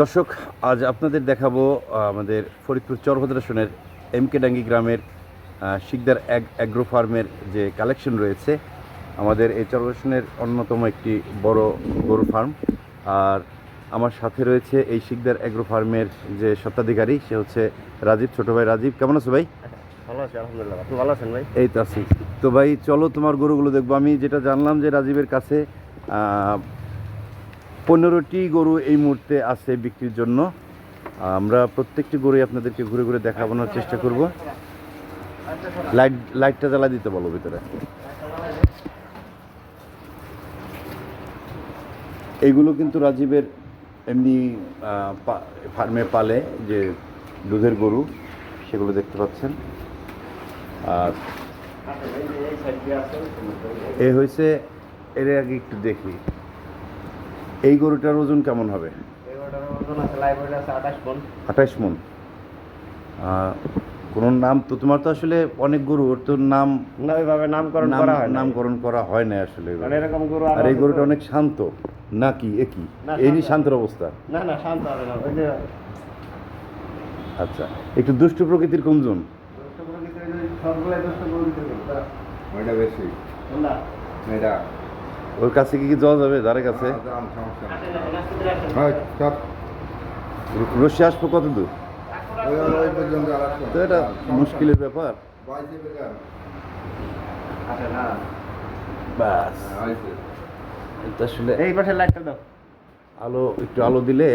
দর্শক আজ আপনাদের দেখাবো আমাদের ফরিদপুর চরভদ্রাসনের এম কে ডাঙ্গি গ্রামের শিকদার অ্যাগ অ্যাগ্রো ফার্মের যে কালেকশন রয়েছে আমাদের এই চরভদ্রাসনের অন্যতম একটি বড় গরু ফার্ম আর আমার সাথে রয়েছে এই শিকদার অ্যাগ্রো ফার্মের যে স্বত্বাধিকারী সে হচ্ছে রাজীব ছোট ভাই রাজীব। কেমন আছো ভাই? ভালো আছি আলহামদুলিল্লাহ। আপনি ভালো আছেন ভাই? এই তো আছি। তো ভাই চলো তোমার গরুগুলো দেখব। আমি যেটা জানলাম যে রাজীবের কাছে পনেরোটি গরু এই মুহূর্তে আছে বিক্রির জন্য। আমরা প্রত্যেকটি গরুই আপনাদেরকে ঘুরে ঘুরে দেখানোর চেষ্টা করব। লাইট লাইটটা জ্বালা দিতে বলো ভিতরে। এইগুলো কিন্তু রাজীবের এমনি ফার্মে পালে যে দুধের গরু, সেগুলো দেখতে পাচ্ছেন। আর এ হয়েছে এর আগে একটু দেখি। এই গরুটার ওজন কেমন হবে? আঠাশ মন। কোনো নাম তো তোমার তো আসলে অনেক গরু ওর তো নাম না ওইভাবে নামকরণ নাম- করা হয় নামকরণ করা হয় না আসলে কারণ এরকম গরু আর এই গরুটা অনেক শান্ত নাকি একই না, এরই শান্ত। শান্তের অবস্থা? না না শান্ত হবে না ওই যে আচ্ছা একটু দুষ্ট প্রকৃতির কুমজুন দুষ্ট প্রকৃতির সবগুলাই দুষ্ট প্রকৃতির ওইটা বেশি। কোনটা? এটা ওর কাছে কি কি যাওয়া যাবে? ধারে কাছে? রশি আসব কত দূর। তো এটা মুশকিলের ব্যাপার। হ্যাঁ, আসলে এই পাশে লাইটটা দাও। আলো একটু আলো দিলে।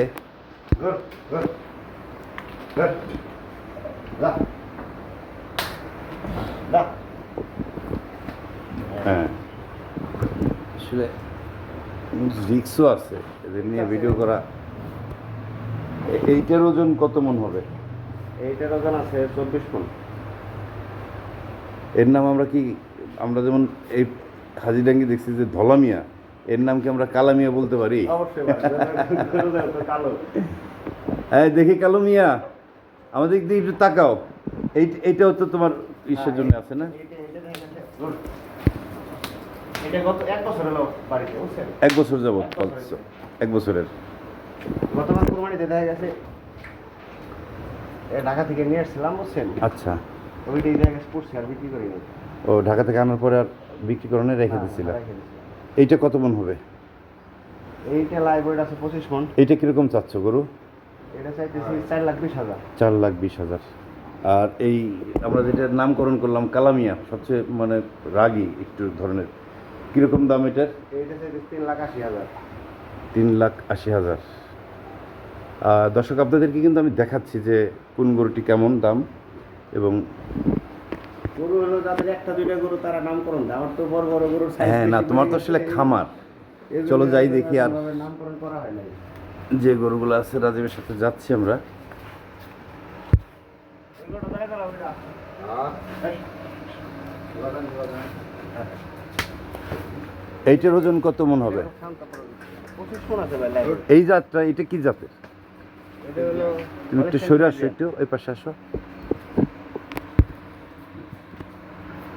হ্যাঁ। আসলে রিক্সও আছে এদের নিয়ে ভিডিও করা। এইটার ওজন কত মন হবে? এইটার ওজন আছে চব্বিশ ফুল এর নাম আমরা কি আমরা যেমন এই হাজিডাঙ্গি দেখছি যে ধলামিয়া এর নাম কি আমরা কালামিয়া বলতে পারি? হ্যাঁ দেখি কালো। মিয়া আমাদের দিকে একটু তাকাও। এই এইটাও তো তোমার ইসের জন্য আছে না এইটা- এইটা দেখেন, এটা- ধর। এটা গত এক বছর বুঝছেন? এক বছরের। গতবার কুরবানিতে দেখা গেছে ঢাকা থেকে নিয়ে আসছিলাম বুঝছেন? আচ্ছা। ওইটাই দেখা গেছে পড়ছি আর বিক্রি করিনি। ও ঢাকা থেকে আনার পরে আর বিক্রি করণে রেখে রেখে দিছিলাম। এইটা কত মন হবে? এইটা লাইব্রেরি আছে পঁচিশ মন। এইটা কীরকম চাচ্ছ গরু? এটা চাইতেছি চার লাখ বিশ হাজার। চার লাখ বিশ হাজার। আর এই আমরা যেটা নামকরণ করলাম কালামিয়া সবচেয়ে মানে রাগী একটু ধরনের। কীরকম দাম এটার তিন লাখ আশি হাজার তিন লাখ আশি হাজার দর্শক আপনাদেরকে কিন্তু আমি দেখাচ্ছি যে কোন গরুটি কেমন দাম এবং গরু হলো যাদের একটা দুইটা গরু তারা নামকরণ দেয় আমার তো বড় বড় size হ্যাঁ না তোমার তো আসলে খামার চলো যাই দেখি আর নামকরণ করা হয় নাই যে গরুগুলো আছে রাজীবের সাথে যাচ্ছি আমরা। হ্যাঁ। এইটার ওজন কত মন হবে? এই জাতটা, এটা কি জাতের? তুমি একটু সরে আসো একটু, ওই পাশে আসো।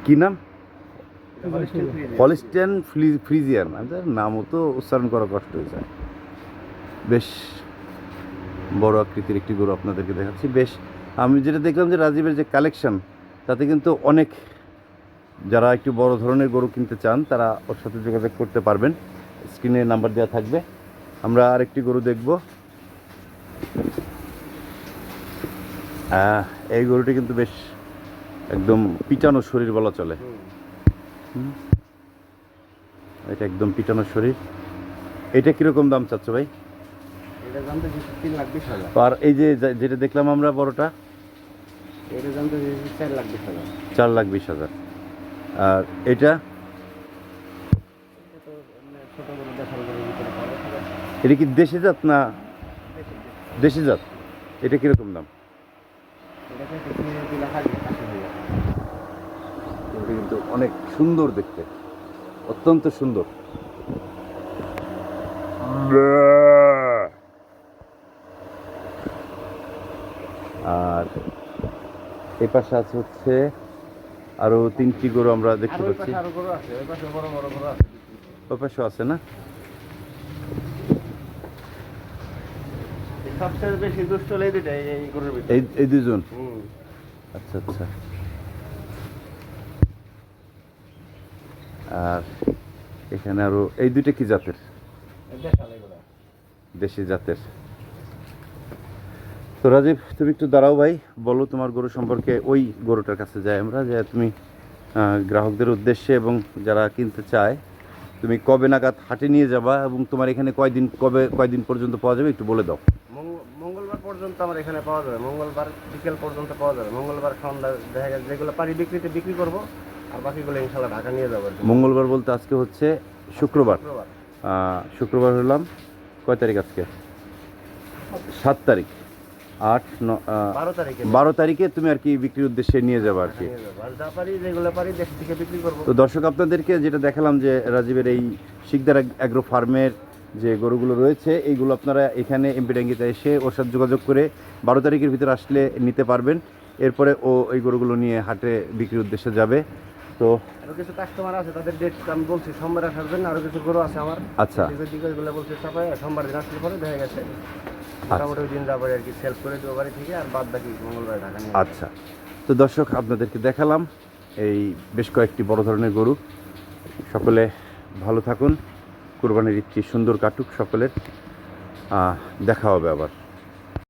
কি নাম? Holstein Friesian. আমাদের নামও তো উচ্চারণ করা কষ্ট হয়ে যায়। বেশ বড় আকৃতির একটি গরু আপনাদেরকে দেখাচ্ছি। বেশ, আমি যেটা দেখলাম যে রাজীবের যে কালেকশন তাতে কিন্তু অনেক যারা একটু বড় ধরনের গরু কিনতে চান তারা ওর সাথে যোগাযোগ করতে পারবেন। স্ক্রিনে নাম্বার দেওয়া থাকবে। আমরা আরেকটি গরু দেখব। এই গরুটি কিন্তু বেশ একদম পিটানো শরীর বলা চলে। এটা একদম পিটানো শরীর। এটা কীরকম দাম চাচ্ছ ভাই? আর এই যে যেটা দেখলাম আমরা বড়টা? চার লাখ বিশ হাজার চার লাখ বিশ হাজার আর এটা? মানে। এটা কি দেশি জাত না দেশি জাত। এটা কীরকম দাম? কিন্তু অনেক সুন্দর দেখতে। অত্যন্ত সুন্দর। আর এ পাশে আছে হচ্ছে আরও তিনটি গরু আমরা দেখতে পাচ্ছি। আছে পাশে আছে। না? এই দুজন আচ্ছা আচ্ছা। আর এখানে আরও এই দুইটা কি জাতের? দেশি জাতের। তো রাজীব তুমি একটু দাঁড়াও ভাই। বলো তোমার গরু সম্পর্কে ওই গরুটার কাছে যাই আমরা যে তুমি গ্রাহকদের উদ্দেশ্যে এবং যারা কিনতে চায় তুমি কবে নাগাদ হাটে নিয়ে যাবা এবং তোমার এখানে কয়দিন কবে কয়দিন পর্যন্ত পাওয়া যাবে একটু বলে দাও। মঙ্গ- মঙ্গলবার পর্যন্ত আমার এখানে পাওয়া যাবে মঙ্গলবার বিকেল পর্যন্ত পাওয়া যাবে মঙ্গলবার সন্ধ্যা দেখা গেছে যেগুলো পারি বিক্রিতে বিক্রি করব আর বাকিগুলো ইনশাল্লাহ ঢাকা নিয়ে যাব। মঙ্গলবার বলতে আজকে হচ্ছে শুক্রবার। শুক্রবার হলাম কয় তারিখ আজকে? সাত তারিখ। আট বারো তারিখে। তুমি আর কি বিক্রির উদ্দেশ্যে নিয়ে যাবে আর কি। তো দর্শক আপনাদেরকে যেটা দেখালাম যে রাজীবের এই শিকদার অ্যাগ্রো ফার্মের যে গরুগুলো রয়েছে এইগুলো আপনারা এখানে এমপিডাঙ্গিতে এসে ওর সাথে যোগাযোগ করে বারো তারিখের ভিতরে আসলে নিতে পারবেন। এরপরে ও এই গরুগুলো নিয়ে হাটে বিক্রির উদ্দেশ্যে যাবে। তো আরও কিছু কাস্টমার আছে তাদের ডেট আমি বলছি সোমবার আসার জন্য আরও কিছু গরু আছে আমার। আচ্ছা। বলছে সোমবার দিন আসলে পরে দেখা গেছে। মোটামুটি ওই দিন আর কি সেলফ করে দেবো বাড়ি থেকে আর বাদ বাকি মঙ্গলবার ঢাকা নিয়ে আচ্ছা। তো দর্শক আপনাদেরকে দেখালাম এই বেশ কয়েকটি বড় ধরনের গরু। সকলে ভালো থাকুন। কোরবানির একটি সুন্দর কাটুক সকলের। দেখা হবে আবার।